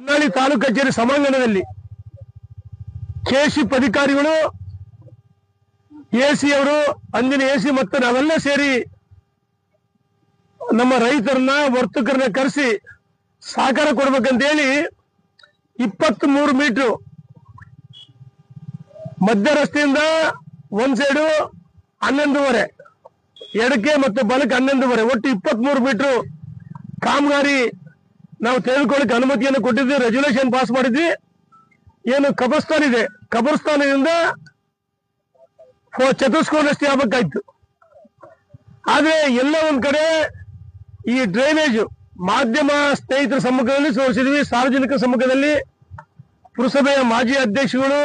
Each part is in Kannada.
ಹೊನ್ನಾಳಿ ತಾಲೂಕು ಕಚೇರಿ ಸಭಾಂಗಣದಲ್ಲಿ ಕೆಶಿಪ್ ಅಧಿಕಾರಿಗಳು ಎಸಿ ಅವರು, ಅಂದಿನ ಎಸಿ ಮತ್ತು ನಾವೆಲ್ಲ ಸೇರಿ ನಮ್ಮ ರೈತರನ್ನ, ವರ್ತಕರನ್ನ ಕರೆಸಿ ಸಹಕಾರ ಕೊಡ್ಬೇಕಂತೇಳಿ ಇಪ್ಪತ್ತ್ ಮೂರು ಮೀಟರ್ ಮಧ್ಯ ರಸ್ತೆಯಿಂದ ಒಂದ್ ಸೈಡು ಹನ್ನೊಂದುವರೆ, ಎಡಕ್ಕೆ ಮತ್ತು ಬಲಕ್ಕೆ ಹನ್ನೊಂದುವರೆ, ಒಟ್ಟು ಇಪ್ಪತ್ತ್ ಮೂರು ಮೀಟರ್ ಕಾಮಗಾರಿ ನಾವು ತೆಗೆದುಕೊಳ್ಳಕ್ಕೆ ಅನುಮತಿಯನ್ನು ಕೊಟ್ಟಿದ್ವಿ ರೆಜುಲೇಷನ್ ಪಾಸ್ ಮಾಡಿದ್ವಿ. ಏನು ಕಬರ್ಸ್ತಾನ್ ಇದೆ ಕಬರ್ಸ್ತಾನದಿಂದ ಚತುಷ್ಕೋನ ರಸ್ತೆ ಆಗ್ಬೇಕಾಯ್ತು. ಆದ್ರೆ ಎಲ್ಲ ಒಂದ್ ಕಡೆ ಈ ಡ್ರೈನೇಜ್ ಮಾಧ್ಯಮ ಸ್ನೇಹಿತರ ಸಮ್ಮುಖದಲ್ಲಿ ತೋರಿಸಿದ್ವಿ, ಸಾರ್ವಜನಿಕ ಸಮ್ಮುಖದಲ್ಲಿ. ಪುರಸಭೆಯ ಮಾಜಿ ಅಧ್ಯಕ್ಷಗಳು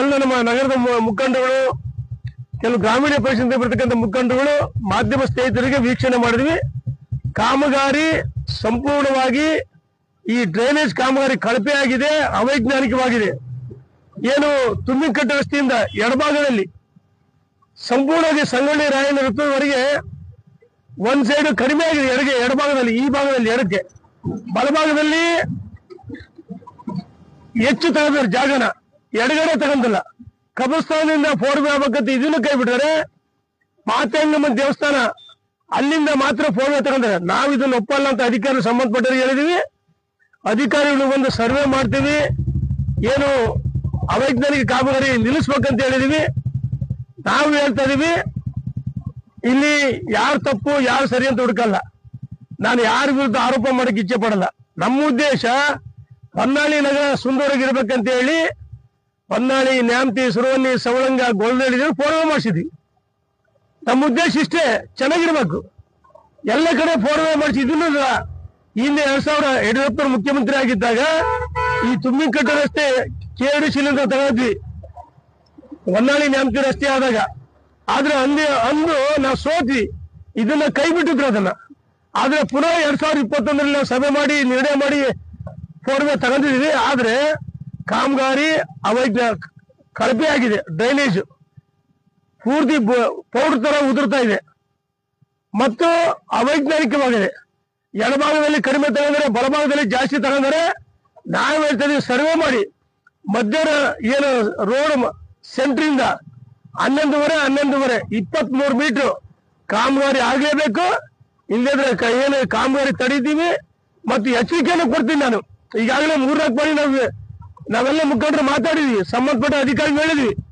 ಎಲ್ಲ ನಮ್ಮ ನಗರದ ಮುಖಂಡಗಳು, ಕೆಲವು ಗ್ರಾಮೀಣ ಪರಿಷತ್ ಬರ್ತಕ್ಕಂಥ ಮುಖಂಡಗಳು, ಮಾಧ್ಯಮ ಸ್ನೇಹಿತರಿಗೆ ವೀಕ್ಷಣೆ ಮಾಡಿದ್ವಿ. ಕಾಮಗಾರಿ ಸಂಪೂರ್ಣವಾಗಿ ಈ ಡ್ರೈನೇಜ್ ಕಾಮಗಾರಿ ಕಳಪೆ ಆಗಿದೆ, ಅವೈಜ್ಞಾನಿಕವಾಗಿದೆ. ಏನು ತುಂಬಿಕಟ್ಟ ರಸ್ತೆಯಿಂದ ಎಡಭಾಗದಲ್ಲಿ ಸಂಪೂರ್ಣವಾಗಿ ಸಂಗೊಳ್ಳಿ ರಾಯಣ್ಣ ವೃತ್ತದವರೆಗೆ ಒಂದ್ ಸೈಡ್ ಕಡಿಮೆ ಆಗಿದೆ, ಎಡಗೆ, ಎಡಭಾಗದಲ್ಲಿ, ಈ ಭಾಗದಲ್ಲಿ ಎಡಕ್ಕೆ. ಬಲಭಾಗದಲ್ಲಿ ಹೆಚ್ಚು ತಗೊಂಡ್ರೆ ಜಾಗನ ಎಡಗಡೆ ತಗೊಂಡಿಲ್ಲ ಕಬರ್ಸ್ಥಾನದಿಂದ ಫೋರ್ ಆಗ್ಬೇಕಂತ ಇದನ್ನು ಕೈ ಬಿಟ್ಟರೆ ಮಾತೆಂಗಮ್ಮ ದೇವಸ್ಥಾನ ಅಲ್ಲಿಂದ ಮಾತ್ರ ಫೋನ್ ತಗೊಂಡ್ರೆ. ನಾವು ಇದನ್ನ ಒಪ್ಪಲ್ಲ ಅಂತ ಅಧಿಕಾರಿ ಸಂಬಂಧಪಟ್ಟವ್ರಿಗೆ ಹೇಳಿದೀವಿ. ಅಧಿಕಾರಿಗಳು ಒಂದು ಸರ್ವೆ ಮಾಡ್ತೀವಿ. ಏನು ಅವೈಜ್ಞಾನಿಕ ಕಾಮಗಾರಿ ನಿಲ್ಲಿಸ್ಬೇಕಂತ ಹೇಳಿದೀವಿ. ನಾವು ಹೇಳ್ತಾ ಇದೀವಿ, ಇಲ್ಲಿ ಯಾರು ತಪ್ಪು, ಯಾರು ಸರಿ ಅಂತ ಹುಡುಕಲ್ಲ. ನಾನು ಯಾರ ವಿರುದ್ಧ ಆರೋಪ ಮಾಡಕ್ಕೆ ಇಚ್ಛೆ ಪಡಲ್ಲ. ನಮ್ಮ ಉದ್ದೇಶ ಹೊನ್ನಾಳಿ ನಗರ ಸುಂದರವಾಗಿರ್ಬೇಕಂತ ಹೇಳಿ, ಹೊನ್ನಾಳಿ ನ್ಯಾಮತಿ, ಸುರವನ್ನಿ, ಸವಳಂಗ ಗೋಲ್ದಳ್ಳಿ ಫೋನ್ ಮಾಡಿಸಿದ್ವಿ. ನಮ್ಮ ಉದ್ದೇಶ ಇಷ್ಟೇ, ಚೆನ್ನಾಗಿರ್ಬೇಕು. ಎಲ್ಲ ಕಡೆ ಫೋರ್ವೆ ಮಾಡಿಸಿ, ಇದನ್ನು ಹಿಂದೆ ಎರಡ್ ಸಾವಿರ ಯಡಿಯೂರಪ್ಪ ಮುಖ್ಯಮಂತ್ರಿ ಆಗಿದ್ದಾಗ ಈ ತುಂಬಿಕಟ್ಟ ರಸ್ತೆ ಕೆ ಡಿ ಶಿಲಿಂದ ತಗೊಂಡ್ವಿ. ಹೊನ್ನಾಳಿ ನ್ಯಾಮತಿ ರಸ್ತೆ ಆದಾಗ. ಆದ್ರೆ ಅಂದೇ, ಅಂದು ನಾವು ಸೋತಿ ಇದನ್ನ ಕೈ ಬಿಟ್ಟಿದ್ರು ಅದನ್ನ. ಆದ್ರೆ ಪುನಃ ಎರಡ್ ಸಾವಿರದ ಇಪ್ಪತ್ತೊಂದರಲ್ಲಿ ನಾವು ಸಭೆ ಮಾಡಿ, ನಿರ್ಣಯ ಮಾಡಿ ಫೋರ್ವೆ ತಗೊಂಡಿದ್ದೀವಿ. ಆದ್ರೆ ಕಾಮಗಾರಿ ಅವೈಜ್ಞ ಕಳಪೆ ಆಗಿದೆ, ಡ್ರೈನೇಜ್. ಪೂರ್ತಿ ಪೌಡರ್ ತರ ಉದುರ್ತಾ ಇದೆ. ಮತ್ತು ಅವೈಜ್ಞಾನಿಕವಾಗಿದೆ. ಎಡಭಾಗದಲ್ಲಿ ಕಡಿಮೆ ತಗೊಂಡ್ರೆ ಬಲಭಾಗದಲ್ಲಿ ಜಾಸ್ತಿ ತಗೊಂಡರೆ ನಾವು ಹೇಳ್ತಾ ಇದೀವಿ ಸರ್ವೆ ಮಾಡಿ. ಮಧ್ಯ ಏನು ರೋಡ್ ಸೆಂಟ್ರಿಂದ ಹನ್ನೊಂದುವರೆ ಹನ್ನೊಂದುವರೆ ಇಪ್ಪತ್ತ್ ಮೂರು ಮೀಟರ್ ಕಾಮಗಾರಿ ಆಗಲೇಬೇಕು. ಇಲ್ಲದ್ರೆ ಏನು ಕಾಮಗಾರಿ ತಡೀತೀವಿ. ಮತ್ತು ಎಚ್ಚರಿಕೆಯನ್ನು ಕೊಡ್ತೀನಿ ನಾನು. ಈಗಾಗಲೇ ಮೂರ್ನಾಲ್ಕು ಬಾರಿ ನಾವು, ನಾವೆಲ್ಲ ಮುಖಂಡರು ಮಾತಾಡಿದ್ವಿ. ಸಂಬಂಧಪಟ್ಟ ಅಧಿಕಾರಿಗಳು ಹೇಳಿದ್ವಿ.